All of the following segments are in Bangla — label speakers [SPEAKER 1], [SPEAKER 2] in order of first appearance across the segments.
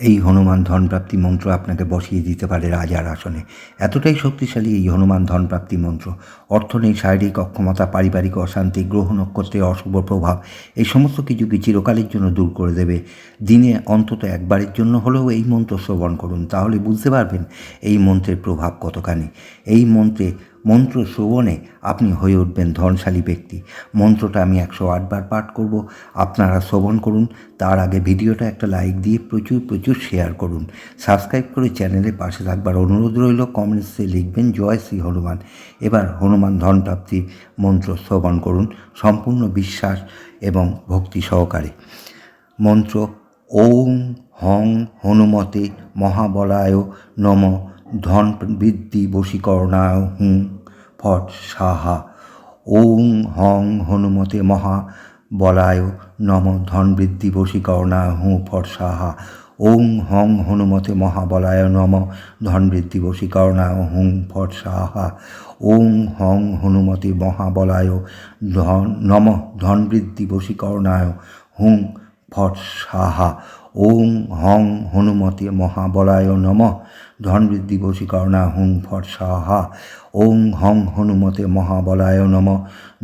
[SPEAKER 1] এই হনুমান ধনপ্রাপ্তি মন্ত্র আপনাকে বসিয়ে দিতে পারে রাজার আসনে। এতটাই শক্তিশালী এই হনুমান ধনপ্রাপ্তি মন্ত্র। অর্থ নেই, শারীরিক অক্ষমতা, পারিবারিক অশান্তি, গ্রহ নক্ষত্রের অশুভ প্রভাব, এই সমস্ত কিছুকে চিরকালের জন্য দূর করে দেবে। দিনে অন্তত একবারের জন্য হলেও এই মন্ত্র শ্রবণ করুন, তাহলে বুঝতে পারবেন এই মন্ত্রের প্রভাব কতখানি। এই মন্ত্রে মন্ত্র শ্রবণে আপনি হয়ে উঠবেন ধনশালী ব্যক্তি। মন্ত্রটা আমি একশো আটবার পাঠ করব। আপনারা শ্রবণ করুন। তার আগে ভিডিওটা একটা লাইক দিয়ে প্রচুর প্রচুর শেয়ার করুন। সাবস্ক্রাইব করে চ্যানেলের পাশে থাকবার অনুরোধ রইল। কমেন্টসে লিখবেন, জয় শ্রী হনুমান। এবার হনুমান ধনপ্রাপ্তি মন্ত্র শ্রবণ করুন। সম্পূর্ণ বিশ্বাস এবং ভক্তি সহকারে। মন্ত্র ওম হং হনুমতে মহাবলায় নম ধন বৃদ্ধি বশীকরণায় হুম ফট সাহা। ওং হং হনুমতে মহা বলায় নম ধন বৃদ্ধি বশীকরণায় হুঁ ফট সাহা। ওং হং হনুমতে মহাবলায় নম ধন বৃদ্ধি বশীকরণায় হুং ফট সাহা। ওং হং হনুমতে মহাবলায় ধন, নম ধন বৃদ্ধি বশীকরণায় হুং ফট সাহা। ওং হং হনুমতে মহাবলায় নম ধন বৃদ্ধি বশীকরণা হুং ফট সাহা। ওং হং হনুমতে মহাবলায় নম।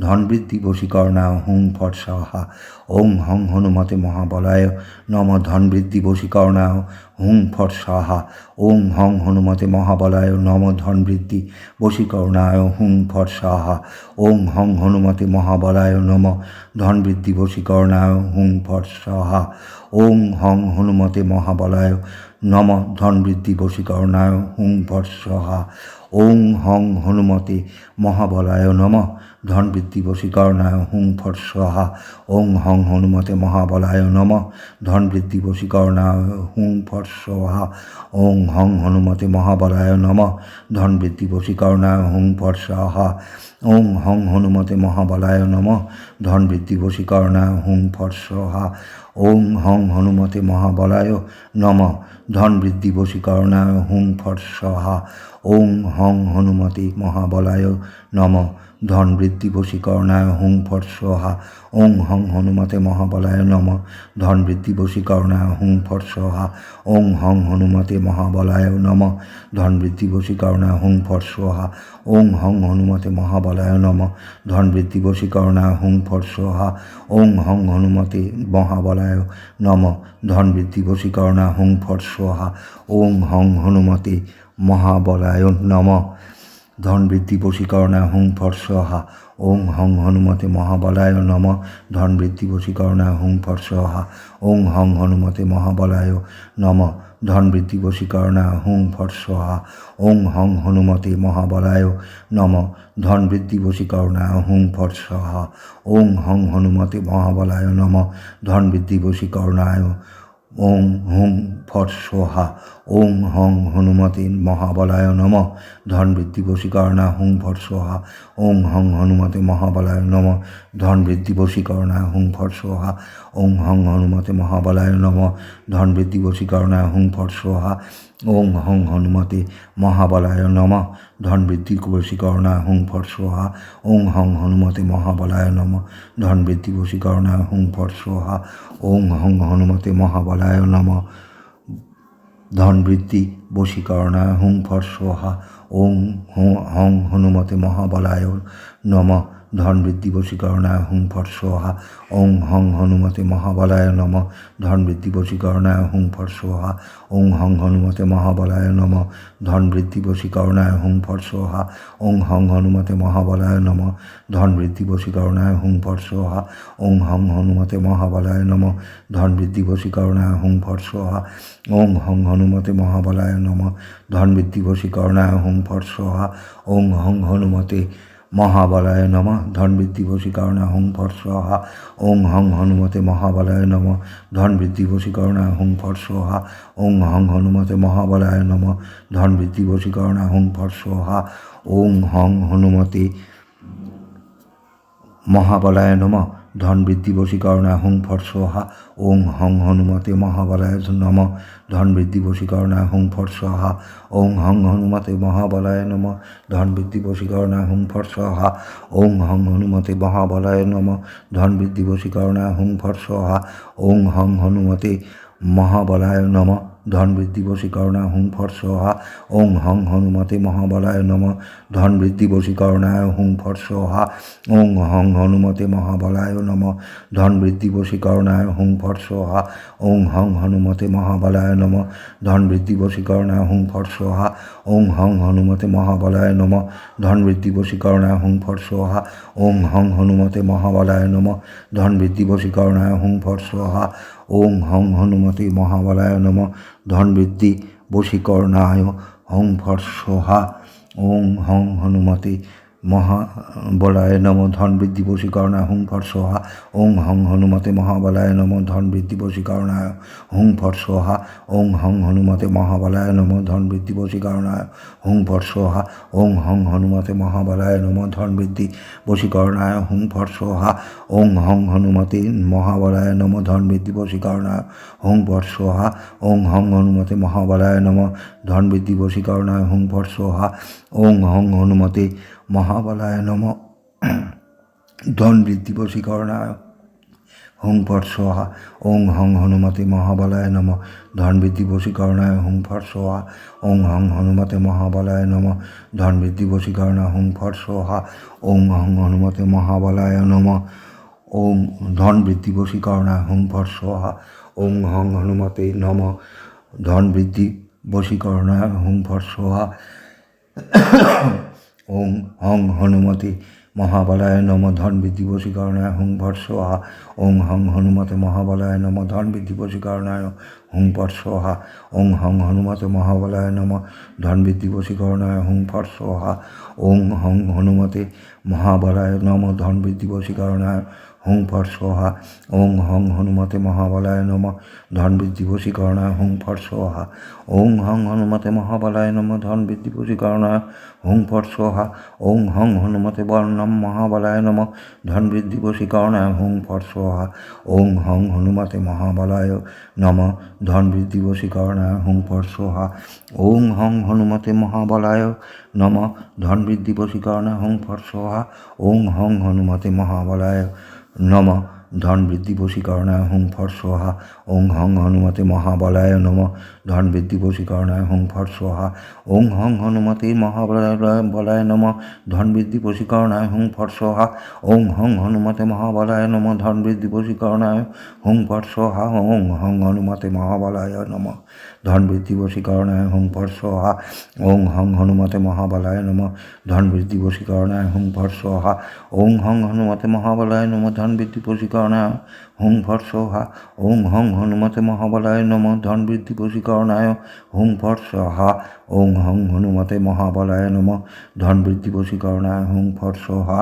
[SPEAKER 1] ধন বৃদ্ধি বশীকরণা হুং ফট সাহা। ওং হং হনুমতে মহাবলায় নম। ধন বৃদ্ধি বশীকরণা হুং ফট সাহা। ওং হং হনুমতে মহাবলায় নম। ধন বৃদ্ধি বশীকরণায় হুং ফট সাহা। ওং হং হনুমতে মহাবলায় নম। ধন বৃদ্ধি বশীকরণায় হুং ফট সাহা। ওং হং হনুমতে মহাবলায় নম ধনবৃদ্ধি বশীকরণায় হুং ভর্ষহা ওং হং হনুমতে মহাবলায় নম। ধন বৃদ্ধি বশীকরণায় হুং ফট স্বাহা। ওং হং হনুমতে মহাবলায় নম। ধন বৃদ্ধি বশীকরণায় হুং ফট স্বাহা। ওং হং হনুমতে মহাবলায় নম। ধন বৃদ্ধি বশীকরণায় হুং ফট স্বাহা। ওং হং হনুমতে মহাবলায় নম। ধন বৃদ্ধি বশীকরণায় হুং ফট স্বাহা। ওং হং হনুমতে মহাবলায় নম। ধন বৃদ্ধি বশীকরণায় হুং ফট স্বাহা। ওং হং হনুমতে মহাবলায় নম। ধন বৃদ্ধি বশীকরণায় হুং ফট স্বাহা ওং হং হনুমতে মহাবলায় নম। ধন বৃদ্ধি বশীকরণায় হুং ফট স্বাহা ওং হং হনুমতে মহাবলায় নম। ধন বৃদ্ধি বশীকরণায় হুং ফট স্বাহা ওং হং হনুমতে মহাবলায় নম। ধন বৃদ্ধি বশীকরণায় হুং ফট স্বাহা ওং হং হনুমতে মহাবলায় নম। ধন বৃদ্ধি বশীকরণা হুং ফট স্বাহা ওং হং হনুমতে মহাবলায় নম। ধন বৃদ্ধি বশীকরণা হুং ফট স্বাহা ওং হং হনুমতে মহাবলায় নম। ধন বৃদ্ধি বশীকরণা হুং ফট স্বাহা ওং হং হনুমতে মহাবলায় নম। ধন বৃদ্ধি বশীকরণা হুং ফট ওং হং হনুমতে মহাবলায় নম। ধন বৃদ্ধি বশীকরণা হুং ফট ওং হং হনুমতে মহাবলায় নম। ধন বৃদ্ধি বশীকরণায় ওং হুং ফট সোহা, ওং হং হনুমতে মহাবলায় নম। ধন বৃদ্ধি বশীকরণা, হুং ফট সোহা, ওং হং হনুমতে মহাবলায় নম। ধন বৃদ্ধি বশীকরণা, হুং ফট সোহা, ওং হং হনুমতে মহাবলায় নম। ধন বৃদ্ধি বশীকরণা, হুং ফট সোহা ওং হং হনুমতে মহাবলায় নম। ধন বৃদ্ধি বশীকরণা হুং ফট সোহা। ওং হং হনুমতে মহাবলায় নম। ধন বৃদ্ধি বশীকরণা হুং ফট সোহা। ওং হং হনুমতে মহাবলায় নম। ধন বৃদ্ধি বশীকরণা হুং ফট সোহা। ওং হং হনুমতে মহাবলায় নম। ধন বৃদ্ধি বশীকরণায় হুং ফট সোহা, ওং হং হনুমতে মহাবলায় নম। ধন বৃদ্ধি বশীকরণায় হুং ফট সোহা, ওং হং হনুমতে মহাবলায় নম। ধন বৃদ্ধি বশীকরণায় হুং ফট সোহা, ওং হং হনুমতে মহাবলায় নম। ধন বৃদ্ধি বশীকরণায় হুং ফট সোহা, ওং হং হনুমতে মহাবলায় নম। ধন বৃদ্ধি বশীকরণায় হুং ফট সোহা, ওং হং হনুমতে মহাবলায় নম। ধন বৃদ্ধি বশীকরণায় হুং ফট সোহা, ওং হং হনুমতে মহাবলায় নম। ধন বৃদ্ধি বশীকরণা হুং ফট ওং হং হনুমতে মহাবলায় নম। ধন বৃদ্ধি বশীকরণা হুং ফট স্বাহা ওং হং হনুমতে মহাবলায় নম। ধন বৃদ্ধি বশীকরণা হুং ফট স্বাহা ওং হং হনুমতে মহাবলায় নম। ধন বৃদ্ধি বশীকরণা হুং ফট ওং হং হনুমতে মহাবলায় নম। ধন বৃদ্ধি বশীকরণা হুং ফট স্বাহা ওং হং হনুমতে মহাবলায় নম। ধন বৃদ্ধি বশীকরণা হুং ফট স্বাহা ওং হং হনুমতে মহাবলায় নম। ধন বৃদ্ধি বশীকরণা হুং ফট স্বাহা ওং হং হনুমতে মহাবলায় নম। ধন বৃদ্ধি বশীকরণায় হুং ফট সোহা, ওং হং হনুমতে মহাবলায় নম। ধন বৃদ্ধি বশীকরণায় হুং ফট সোহা, ওং হং হনুমতে মহাবলায় নম। ধন বৃদ্ধি বশীকরণায় হুং ফট সোহা, ওং হং হনুমতে মহাবলায় নম। ধন বৃদ্ধি বশীকরণায় হুং ফট সোহা, ওং হং হনুমতে মহাবলায় নম। ধন বৃদ্ধি বশীকরণায় হুং ফট সোহা, ওং হং হনুমতে মহাবলায় নম। ধন বৃদ্ধি বশীকরণায় হুং ফট সোহা ওং হং হনুমতে মহাবলায় নম। ধনবৃদ্ধি বশীকরণায় হং সোহা ওং হং হনুমতে মহাবলায় নম ধন বৃদ্ধি বশীকরণায় হুং ফট সোহা, ওং হং হনুমতে মহাবলায় নম ধন বৃদ্ধি বশীকরণায় হুং ফট সোহা, ওং হং হনুমতে মহাবলায় নম ধন বৃদ্ধি বশীকরণায় হুং ফট সোহা, ওং হং হনুমতে মহাবলায় নম ধন বৃদ্ধি বশীকরণায় হুং ফট সোহা, ওং হং হনুমতে মহাবলায় নম ধন বৃদ্ধি বশীকরণায় হুং ফট সোহা, ওং হং হনুমতে মহাবলায় নম ধন বৃদ্ধি বশীকরণায় হুং ফট সোহা, ওং হং হনুমতে মহাবলায় নম। ধন বৃদ্ধি বশীকরণায়। হুং ফট সোহা। ওং হং হনুমতে মহাবলায় নম। ধন বৃদ্ধি বশীকরণায় হুং ফট সোহা। ওং হং হনুমতে মহাবলায় নম। ধন বৃদ্ধি বশীকরণায় হুং ফট সোহা। ওং হং হনুমতে মহাবলায় নম। ওং ধন বৃদ্ধি বশীকরণায় হুং ফট সোহা। ওং হং হনুমতে নম। ধন বৃদ্ধি বশীকরণায় হুং ফট সোহা। ওং হং হনুমতে মহাবলায় নম ধন বৃদ্ধি বশীকরণায় হুং ভর্ষ আহা ওং হং হনুমতে মহাবলায় নম ধন বৃদ্ধি বশীকরণায় হুং ভর্ষ আহা ওং হং হনুমতে মহাবলায় নম ধন বৃদ্ধি বশীকরণায় হুং ফট আহা ওং হং হনুমতে মহাবলায় নম ধন বৃদ্ধি বশীকরণায় হুং ফট সোহা, ওং হং হনুমতে মহাবলায় নম ধন বৃদ্ধি বশীকরণায় হুং ফট সোহা, ওং হং হনুমতে মহাবলায় নম ধন বৃদ্ধি বশীকরণায় হুং ফট সোহা, ওং হং হনুমতে বর্ণম মহাবলায় নম ধন বৃদ্ধি বশীকরণায় হুং ফট সোহা, ওং হং হনুমতে মহাবলায় নম ধন বৃদ্ধি বশীকরণায় হুং ফট সোহা, ওং হং হনুমতে মহাবলায় নম ধন বৃদ্ধি বশীকরণায় হুং ফট সোহা, ওং হং হনুমতে মহাবলায় নম। ধন বৃদ্ধি বশীকরণায় হুং ফট সোহা ওং হং হনুমতে মহাবলায় নম। ধন বৃদ্ধি বশীকরণায় হুং ফট সোহা, ওং হং হনুমতে মহাবলায় বলায় নম ধন বৃদ্ধি বশীকরণায় হুং ফট সোহা, ওং হং হনুমতে মহাবলায় নম ধন বৃদ্ধি বশীকরণায় হুং ফট সোহা, ওং হং হনুমতে মহাবলায় নম ধন বৃদ্ধি বশীকরণায় হুং ফট সোহা, ওং হং হনুমতে মহাবলায় নম ধন বৃদ্ধি বশীকরণায় হুং ফট সোহা, ওং হং হনুমতে মহাবলায় নম ধন বৃদ্ধি বশীকরণায় হুং ফট সোহা, ওং হং হনুমতে মহাবলায় নম ধন বৃদ্ধি বশীকরণায় হুং ফট সহা ওং হং হনুমতে মহাবলায় নম। ধন বৃদ্ধি বশীকরণায় হুং ফট সোহা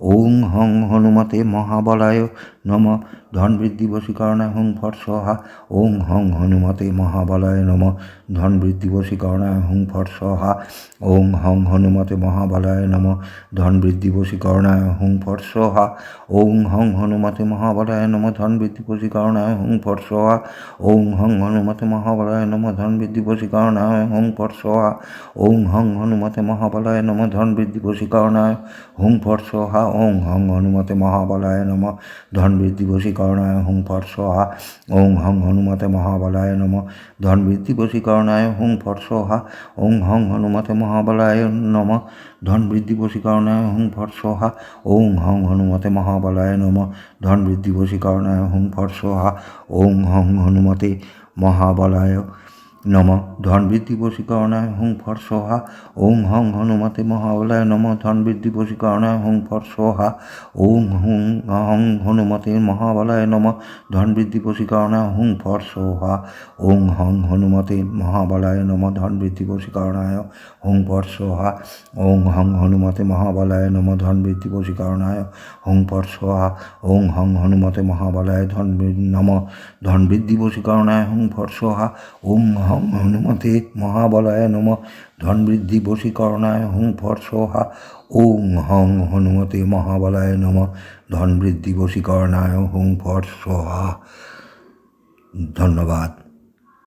[SPEAKER 1] ওং হং হনুমতে মহাবলায় নম। ধন বৃদ্ধি বশীকরণায় হুং ফট সোহা। ওং হং হনুমতে মহাবলায় নম। ধন বৃদ্ধি বশীকরণায় হুং ফট সোহা। ওং হং হনুমতে মহাবলায় নম। ধন বৃদ্ধি বশীকরণায় হুং ফট সোহা। ওং হং হনুমতে মহাবলায় নম। ধন বৃদ্ধি বশীকরণায় হুং ফট সোহা। ওং হং হনুমতে মহাবলায় নম। ধন বৃদ্ধি বশীকরণায় হুং ফট সোহা। ওং হং হনুমতে মহাবলায় নম। ধন বৃদ্ধি বশীকরণায় হুং ফট সোহা। ওং হং হনুমতে মহাবলায় নম। ধন বৃদ্ধি বশীকরণায় হুং ফট সোহা। ওং হং হনুমতে মহাবলায় নম। ধন বৃদ্ধি বশীকরণায় হুং ফট সোহা। ওং হং হনুমতে মহাবলায় নম। ধন বৃদ্ধি বশীকরণায় হুং ফট সোহা। ওং হং হনুমতে মহাবলায় নম। ধন বৃদ্ধি বশীকরণায় হুং ফট সোহা। ওং হং হনুমতে মহাবলায় নম ধন বৃদ্ধি বশীকরণায় হুং ফট সোহা, ওং হং হনুমতে মহাবলায় নম ধন বৃদ্ধি বশীকরণায় হুং ফট সোহা, ওং হুং হং হনুমতে মহাবলায় নম ধন বৃদ্ধি বশীকরণায় হুং ফট সোহা, ওং হং হনুমতে মহাবলায় নম ধন বৃদ্ধি বশীকরণায় হুং ফট সোহা, ওং হং হনুমতে মহাবলায় নম ধন বৃদ্ধি বশীকরণায় হুং ফট সোহা, ওং হং হনুমতে মহাবলায় ধন নম ধন বৃদ্ধি বশীকরণায় হুং ফট সোহা, ওং হং হনুমতে মহাবলয় নম ধন বৃদ্ধি বশীকরণায় হুং ফট সোহা, ওং হং হনুমতে মহাবলায় নম ধন বৃদ্ধি বশীকরণায় হুং ফট সোহা। ধন্যবাদ।